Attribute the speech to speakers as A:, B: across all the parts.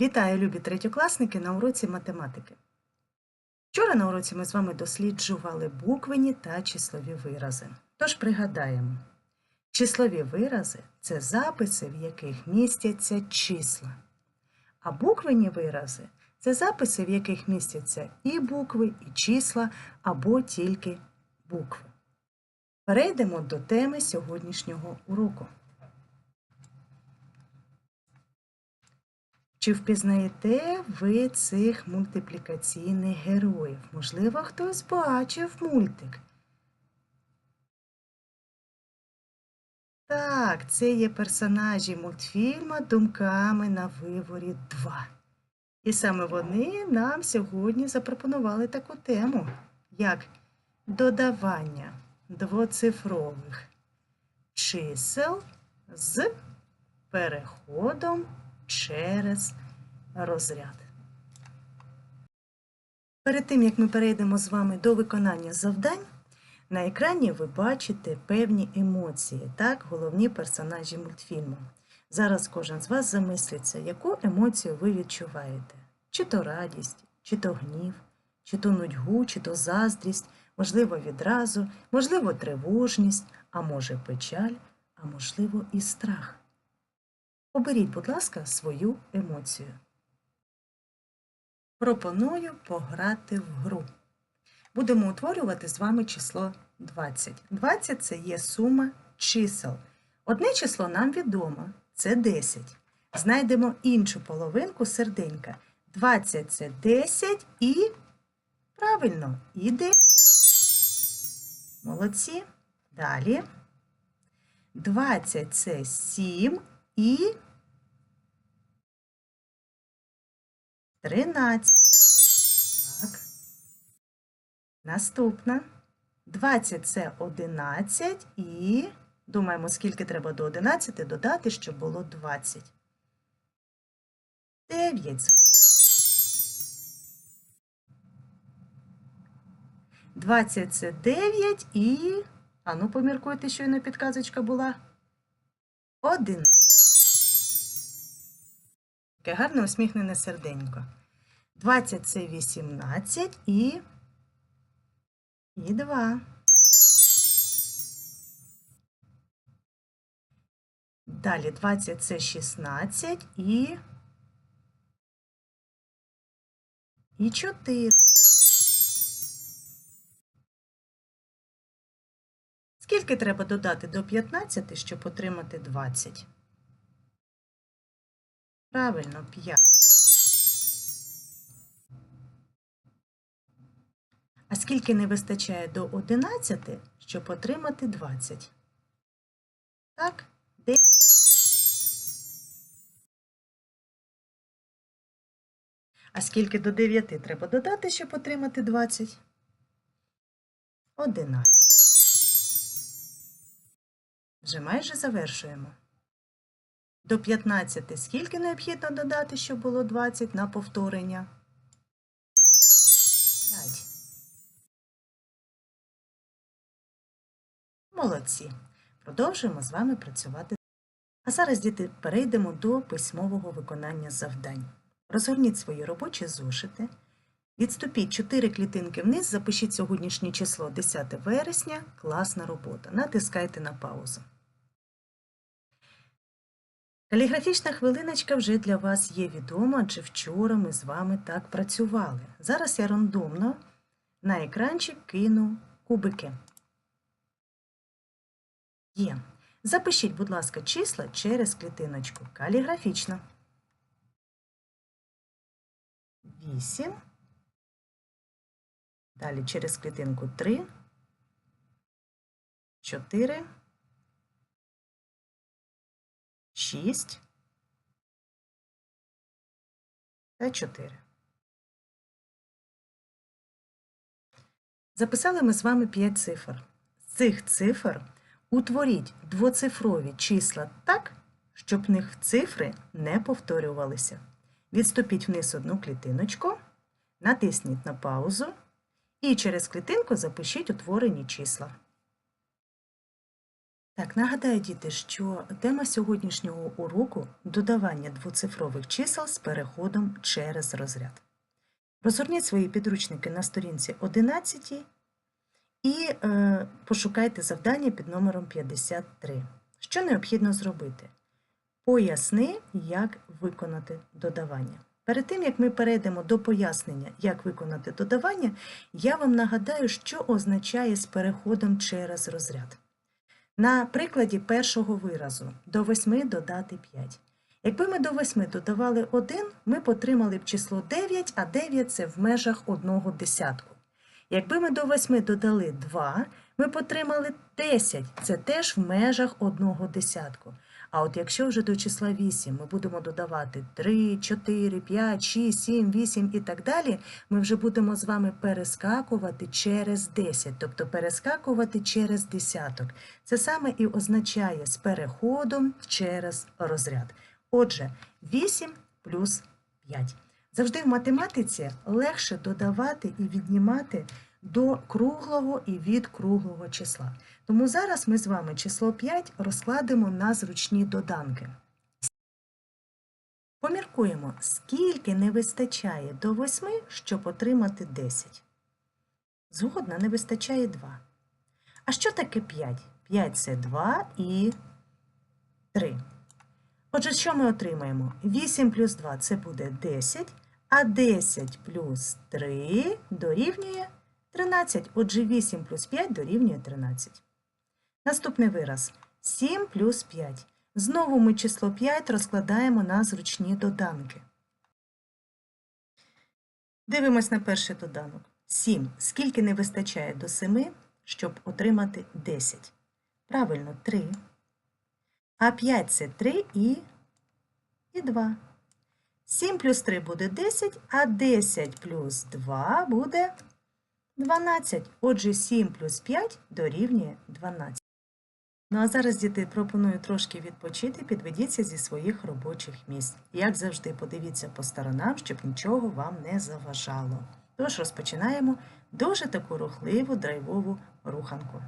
A: Вітаю, любі третьокласники на уроці математики. Вчора на уроці ми з вами досліджували буквені та числові вирази. Тож пригадаємо, числові вирази це записи, в яких містяться числа. А буквені вирази це записи, в яких містяться і букви, і числа, або тільки букви. Перейдемо до теми сьогоднішнього уроку. Чи впізнаєте ви цих мультиплікаційних героїв? Можливо, хтось бачив мультик. Так, це є персонажі мультфільма Думками на виворі 2. І саме вони нам сьогодні запропонували таку тему, як додавання двоцифрових чисел з переходом через розряд. Перед тим, як ми перейдемо з вами до виконання завдань, на екрані ви бачите певні емоції, так, головні персонажі мультфільму. Зараз кожен з вас замислиться, яку емоцію ви відчуваєте: чи то радість, чи то гнів, чи то нудьгу, чи то заздрість, можливо, відразу, можливо, тривожність, а може печаль, а можливо, і страх. Оберіть, будь ласка, свою емоцію. Пропоную пограти в гру. Будемо утворювати з вами число 20. 20 це є сума чисел. Одне число нам відомо це 10. Знайдемо іншу половинку серденька. 20 це 10 і правильно, і 10. Молодці. Далі. 20 це 7 і 13. Так. Наступна. 20 це 11 і думаємо, скільки треба до 11 додати, щоб було 20. 9. 20 це 9 і. А ну, поміркуйте, щойно підказочка була. 1. Таке гарне усміхнене серденько. 20 це 18 і. І 2. Далі 20 це 16 і. І 4. Скільки треба додати до 15, щоб отримати 20? Правильно, 5. А скільки не вистачає до 11, щоб отримати 20? Так, 10. А скільки до 9 треба додати, щоб отримати 20? 11. Вже майже завершуємо. До 15 скільки необхідно додати, щоб було 20 на повторення? 5. Молодці. Продовжуємо з вами працювати. А зараз, діти, перейдемо до письмового виконання завдань. Розгорніть свої робочі зошити. Відступіть 4 клітинки вниз, запишіть сьогоднішнє число 10 вересня. Класна робота. Натискайте на паузу. Каліграфічна хвилиночка вже для вас є відома, адже вчора ми з вами так працювали. Зараз я рандомно на екранчик кину кубики. Є. Запишіть, будь ласка, числа через клітиночку. Каліграфічно. 8. Далі через клітинку 3, 4, 6 та 4. Записали ми з вами 5 цифр. З цих цифр утворіть двоцифрові числа так, щоб в них цифри не повторювалися. Відступіть вниз одну клітиночку, натисніть на паузу і через клітинку запишіть утворені числа. Так, нагадаю, діти, що тема сьогоднішнього уроку додавання двоцифрових чисел з переходом через розряд. Розгорніть свої підручники на сторінці 11 і е, пошукайте завдання під номером 53. Що необхідно зробити? Поясни, як виконати додавання. Перед тим, як ми перейдемо до пояснення, як виконати додавання, я вам нагадаю, що означає з переходом через розряд. На прикладі першого виразу до 8 додати 5. Якби ми до 8 додавали 1, ми б отримали б число 9, а 9 це в межах одного десятку. Якби ми до 8 додали 2, ми б отримали 10, це теж в межах одного десятку. А от якщо вже до числа 8 ми будемо додавати 3, 4, 5, 6, 7, 8 і так далі, ми вже будемо з вами перескакувати через 10, тобто перескакувати через десяток. Це саме і означає з переходом через розряд. Отже, 8 плюс 5. Завжди в математиці легше додавати і віднімати до круглого і від круглого числа. Тому зараз ми з вами число 5 розкладемо на зручні доданки. Поміркуємо, скільки не вистачає до 8, щоб отримати 10. Згодна не вистачає 2. А що таке 5? 5 це 2 і 3. Отже, що ми отримаємо? 8 плюс 2 це буде 10, а 10 плюс 3 дорівнює 13. Отже, 8 плюс 5 дорівнює 13. Наступний вираз 7 плюс 5. Знову ми число 5 розкладаємо на зручні доданки. Дивимось на перший доданок. 7. Скільки не вистачає до 7, щоб отримати 10? Правильно, 3. А 5 це 3 і, і 2. 7 плюс 3 буде 10, а 10 плюс 2 буде 12. Отже, 7 плюс 5 дорівнює 12. Ну а зараз, діти, пропоную трошки відпочити, підведіться зі своїх робочих місць. Як завжди, подивіться по сторонам, щоб нічого вам не заважало. Тож розпочинаємо дуже таку рухливу драйвову руханку.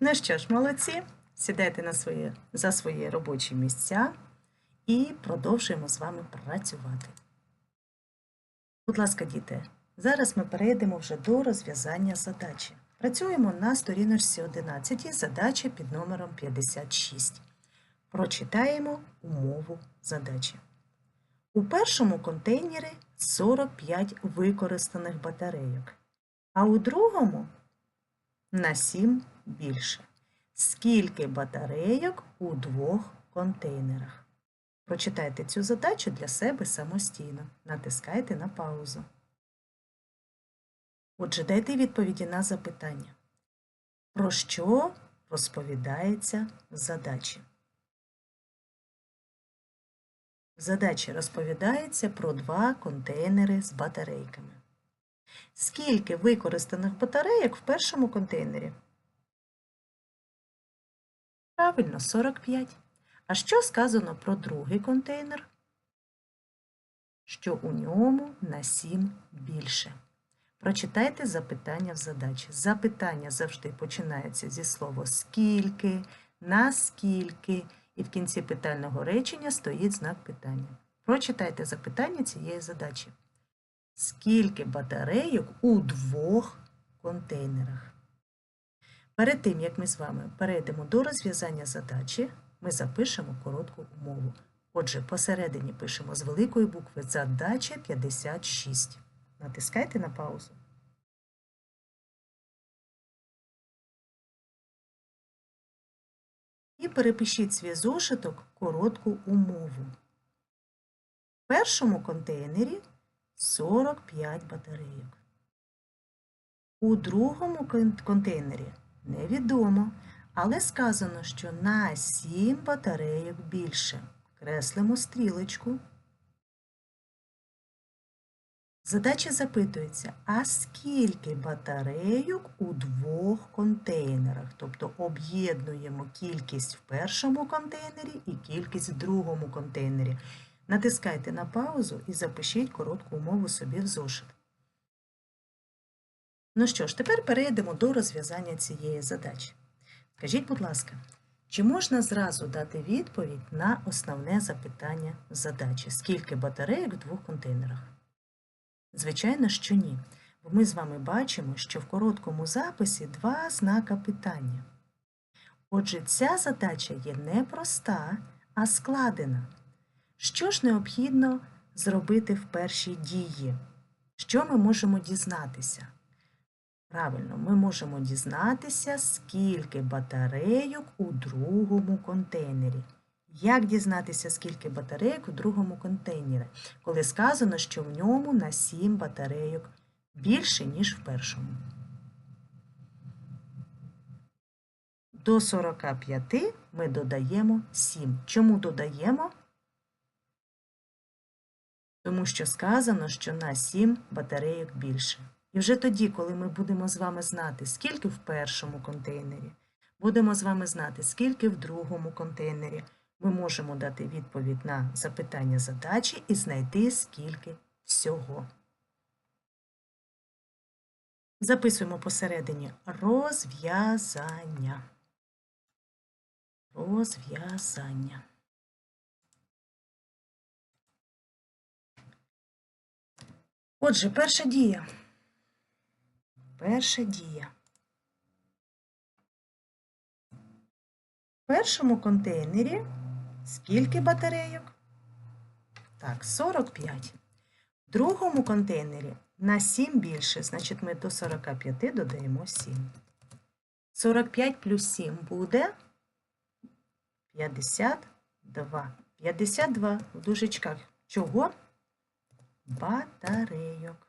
A: Ну що ж, молодці, сідайте на свої, за свої робочі місця і продовжуємо з вами працювати. Будь ласка, діти, зараз ми перейдемо вже до розв'язання задачі. Працюємо на сторіночці 11, задача під номером 56. Прочитаємо умову задачі. У першому контейнері 45 використаних батарейок, а у другому на 7 більше. Скільки батарейок у двох контейнерах? Прочитайте цю задачу для себе самостійно. Натискайте на паузу. Отже, дайте відповіді на запитання. Про що розповідається в задачі? В задачі розповідається про два контейнери з батарейками. Скільки використаних батарейок в першому контейнері? Правильно, 45. А що сказано про другий контейнер? Що у ньому на 7 більше. Прочитайте запитання в задачі. Запитання завжди починається зі слова скільки, наскільки, і в кінці питального речення стоїть знак питання. Прочитайте запитання цієї задачі. Скільки батарейок у двох контейнерах? Перед тим, як ми з вами перейдемо до розв'язання задачі, ми запишемо коротку умову. Отже, посередині пишемо з великої букви задача 56. Натискайте на паузу. І перепишіть свій зошиток коротку умову. В першому контейнері 45 батарейок. У другому контейнері невідомо, але сказано, що на 7 батарейок більше. Креслимо стрілочку. Задача запитується, а скільки батарейок у двох контейнерах? Тобто об'єднуємо кількість в першому контейнері і кількість в другому контейнері. Натискайте на паузу і запишіть коротку умову собі в зошит. Ну що ж, тепер перейдемо до розв'язання цієї задачі. Скажіть, будь ласка, чи можна зразу дати відповідь на основне запитання задачі? Скільки батарейок в двох контейнерах? Звичайно, що ні. Бо ми з вами бачимо, що в короткому записі два знака питання. Отже, ця задача є не проста, а складена. Що ж необхідно зробити в першій дії? Що ми можемо дізнатися? Правильно, ми можемо дізнатися, скільки батарейок у другому контейнері. Як дізнатися, скільки батарейок у другому контейнері, коли сказано, що в ньому на 7 батарейок більше, ніж в першому? До 45 ми додаємо 7. Чому додаємо? Тому що сказано, що на 7 батарейок більше. І вже тоді, коли ми будемо з вами знати, скільки в першому контейнері, будемо з вами знати, скільки в другому контейнері, ми можемо дати відповідь на запитання задачі і знайти, скільки всього. Записуємо посередині розв'язання. Розв'язання. Отже, перша дія. Перша дія. В першому контейнері скільки батарейок? Так, 45. В другому контейнері на 7 більше, значить ми до 45 додаємо 7. 45 плюс 7 буде 52. 52 в дужечках. Чого? Батарейок.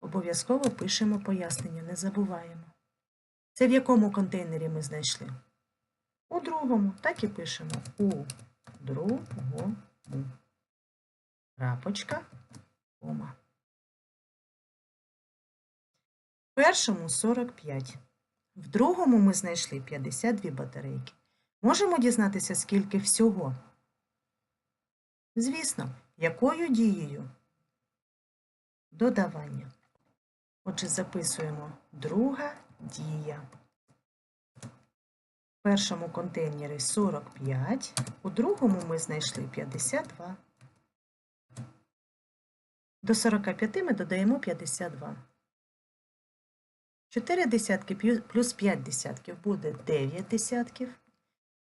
A: Обов'язково пишемо пояснення, не забуваємо. Це в якому контейнері ми знайшли? У другому. Так і пишемо. У другому. Крапочка, кома. В першому 45. В другому ми знайшли 52 батарейки. Можемо дізнатися, скільки всього? Звісно, якою дією? Додавання. Отже, записуємо друга дія. В першому контейнері 45, у другому ми знайшли 52. До 45 ми додаємо 52. 4 десятки плюс- плюс 5 десятків буде 9 десятків.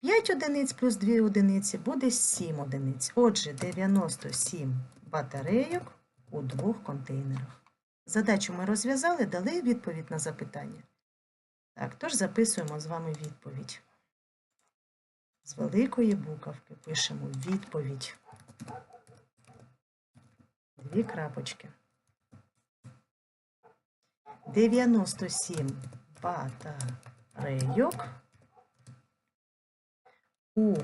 A: 5 одиниць плюс 2 одиниці буде 7 одиниць. Отже, 97 батарейок у двох контейнерах. Задачу ми розв'язали, дали відповідь на запитання. Так, тож записуємо з вами відповідь. З великої буковки пишемо відповідь. Дві крапочки. 97 батарейок у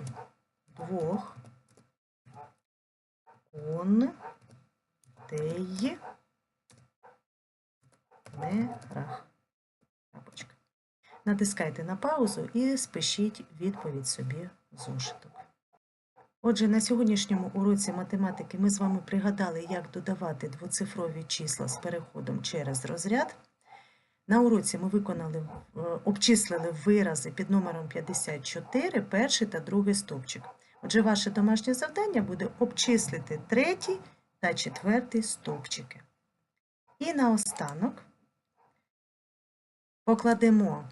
A: двох контейнерах. Натискайте на паузу і спишіть відповідь собі в зошиток. Отже, на сьогоднішньому уроці математики ми з вами пригадали, як додавати двоцифрові числа з переходом через розряд. На уроці ми виконали, е, обчислили вирази під номером 54, перший та другий стовпчик. Отже, ваше домашнє завдання буде обчислити третій та четвертий стовпчики. І наостанок покладемо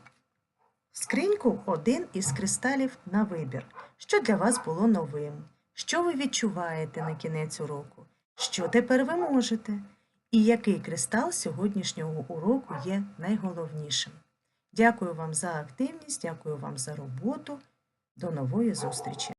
A: скриньку один із кристалів на вибір. Що для вас було новим? Що ви відчуваєте на кінець уроку? Що тепер ви можете? І який кристал сьогоднішнього уроку є найголовнішим? Дякую вам за активність, дякую вам за роботу. До нової зустрічі!